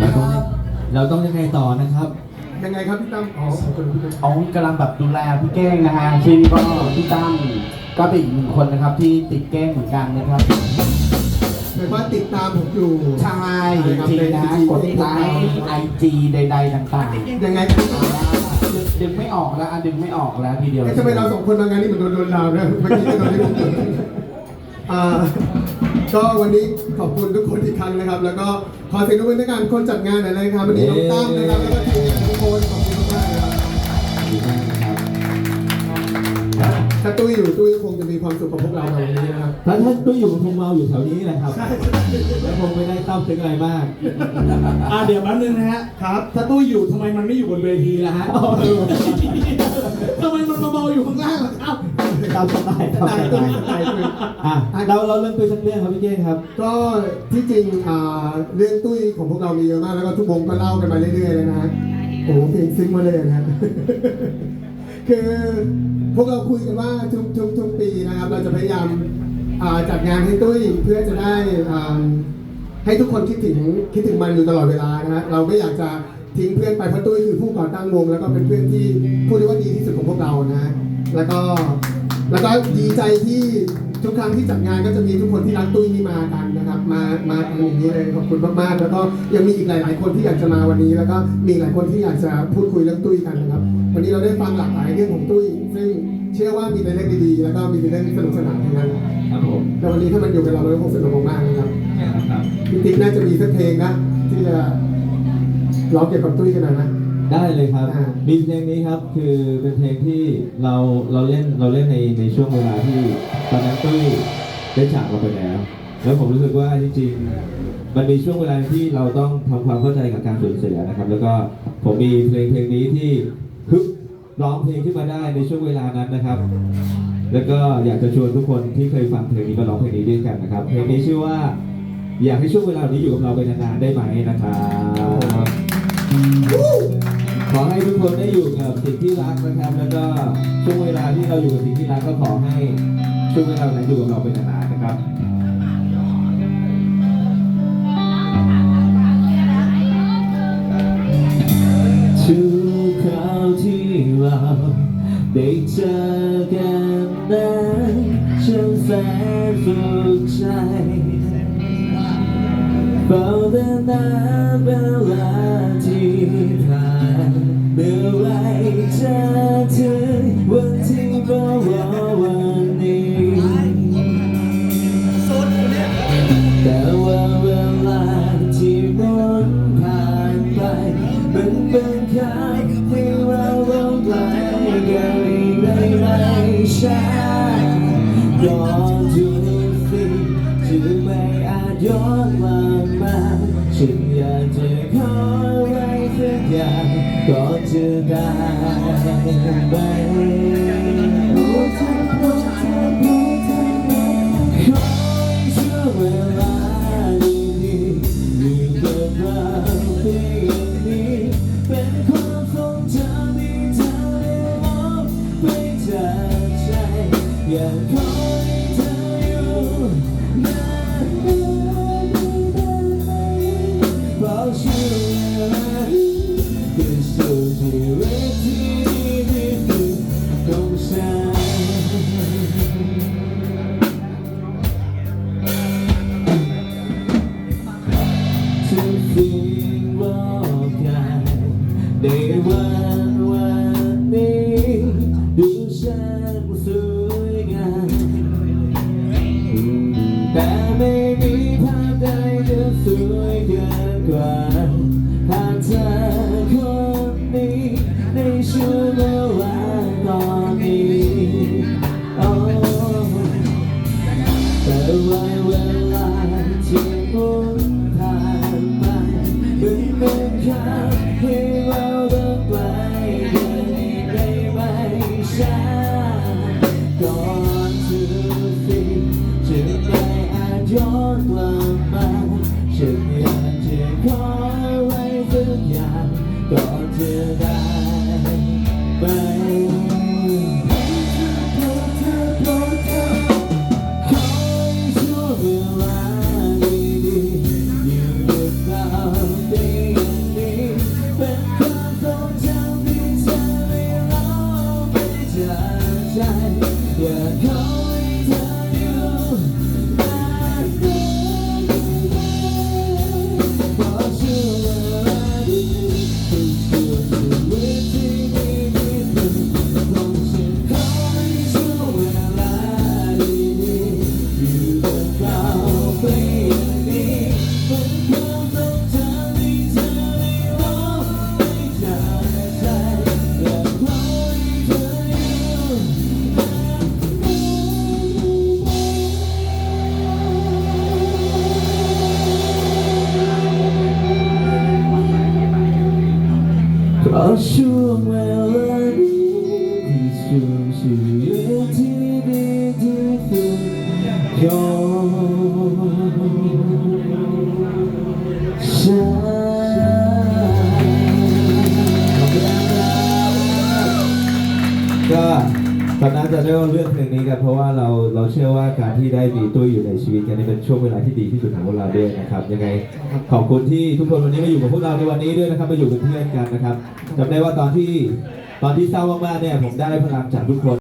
เราต้องเราต้องยังไงต่อนะครับยังไงครับพี่ตั้มอ๋อขอบคุณพี่ตั้มอ๋อกำลังแบบดูแลพี่เก้งนะฮะซึ่งก็พี่ตั้มก็เป็นอีกหนึ่งคนนะครับที่ติดเก้งเหมือนกันนะครับหมายว่าติดตามผมอยู่ใช่จริงๆนะกดไลค์ไอจีใด ๆ ต่างยังไงครับๆดึงดึงไม่ออกแล้วอะดึงไม่ออกแล้วทีเดียวเอ๊ะทำไมเราสองคนมางานนี้เหมือนโดนโดนดาวนะเมื่อกี้ก็โดนที่ผมเจออ่า ก็วันนี้ขอบคุณทุกคนอีกครั้งนะครับ แล้วก็ขอเสียงปรบมือในการคนจัดงานหน่อยนะครับวันนี้น้องตั้มนะครับแล้วก็ทีมงานทุกคนขอบคุณมากๆนะครับดีมากนะครับถ้าตุ้ยอยู่ตุ้ยคงจะมีความสุขกับพวกเราในวันนี้นะครับถ้าท่านก็อยู่คงเมาอยู่แถวนี้แหละครับแล้วคงไม่ได้เข้าถึงอะไรมากอ่าเดี๋ยวแป๊บนึงนะฮะครับถ้าตู้อยู่ทำไมมันไม่อยู่บนเวทีล่ะฮะทำไมมันมาเมาอยู่ข้างล่างล่ะครับ ตามสไตล์ตามสไตล์ตตุ้ยล์สไตล์ตุ้ยอะเราเราเริ่มคุยสักเรื่องครับพี่เก้ครับ ก็ที่จริงอ่าเรื่องตุ้ยของพวกเรามีเยอะมากแล้วก็ทุกวงก็เล่ากันมาเรื่อยๆเลยนะฮะโอ้โหเพลงซึ้งมาเลยนะฮะคือพวกเราคุยกันว่าทุกทุกทุกปีนะครับ เราจะพยายามจัดงานให้ตุ้ยเพื่อจะได้ให้ทุกคนคิดถึงคิดถึงมันอยู่ตลอดเวลานะฮะเราไม่อยากจะทิ้งเพื่อนไปเพราะตุ้ยคือผู้ก่อตั้งวง แล้วก็เป็นเพื่อนที่พูดได้ว่าดีที่สุดของพวกเรานะฮะแล้วก็ แล้วก็ดีใจที่ทุกครั้งที่จัดงานก็จะมีทุกคนที่รักตุ้ยนี่มากันนะครับ มามากันอย่างนี้เลยขอบคุณมากๆ แล้วก็ยังมีอีกหลาย ๆ คนที่อยากจะมาวันนี้ แล้วก็มีหลายคนที่อยากจะพูดคุยเรื่องตุ้ยกันนะครับ วันนี้เราได้ฟังหลากหลายเรื่องของตุ้ย ซึ่งเชื่อว่ามีแต่เรื่องดีๆ แล้วก็มีแต่เรื่องสนุกสนานทั้งนั้นครับผมแต่วันนี้ถ้ามันอยู่กับเราเราก็คงสนุกมากๆนะครับครับพี่ติ๊กน่าจะมีสักเพลงนะที่จะร้องเกี่ยวกับตุ้ยกันหน่อยนะ ได้เลยครับอ่ามีเพลงนี้ครับคือเป็นเพลงที่เราเราเล่นเราเล่นในในช่วงเวลาที่ตอนนั้นตุ้ยได้จากเราไปแล้ว แล้วผมรู้สึกว่าจริงๆมันมีช่วงเวลาที่เราต้องทำความเข้าใจกับการสูญเสียนะครับ แล้วก็ผมมีเพลงเพลงนี้ที่ฮึบร้องเพลงขึ้นมาได้ในช่วงเวลานั้นนะครับ แล้วก็อยากจะชวนทุกคนที่เคยฟังเพลงนี้มาร้องเพลงนี้ด้วยกันนะครับเพลงนี้ชื่อว่า อยากให้ช่วงเวลานี้อยู่กับเราไปนานๆได้ไหมนะครับ ขอให้ทุกคนได้อยู่กับสิ่งที่รักนะครับ แล้วก็ช่วงเวลาที่เราอยู่กับสิ่งที่รักก็ขอให้ช่วงเวลานั้นอยู่กับเราเป็นนานๆนะครับทุกคราวที่เราได้เจอกันนั้นฉันแสนสุขใจเฝ้าแต่นานเวลา เป็นคำที่เราต้องไกลกันอีกไม่ไม่ช้าก่อนทุกสิ่งจะไม่อาจย้อนกลับมาฉันอยากจะขออะไรสักอย่างก่อนจะได้ ความทรงจำที่เธอได้มอบไปจากใจอยากขอให้เธออยู่นานๆได้ไหมเพราะช่วงเวลานี้คือช่วงชีวิตที่ดีที่ ก็ช่วงเวลาที่ช่วงชีวิตที่ดีที่สุดยอฉันก็ตอนนั้นจะได้เรื่องเพลงนี้กันเพราะว่าเรา เชื่อว่าการที่ได้มีตุ้ยอยู่ในชีวิตกันนี่เป็นช่วงเวลาที่ดีที่สุดของพวกเราด้วยนะครับ ยังไงขอบคุณที่ทุกคนวันนี้มาอยู่กับพวกเราในวันนี้ด้วยนะครับ มาอยู่เป็นเพื่อนกันนะครับจำได้ว่าตอนที่ตอนที่เศร้ามากๆเนี่ยผมได้พลังจากทุกคน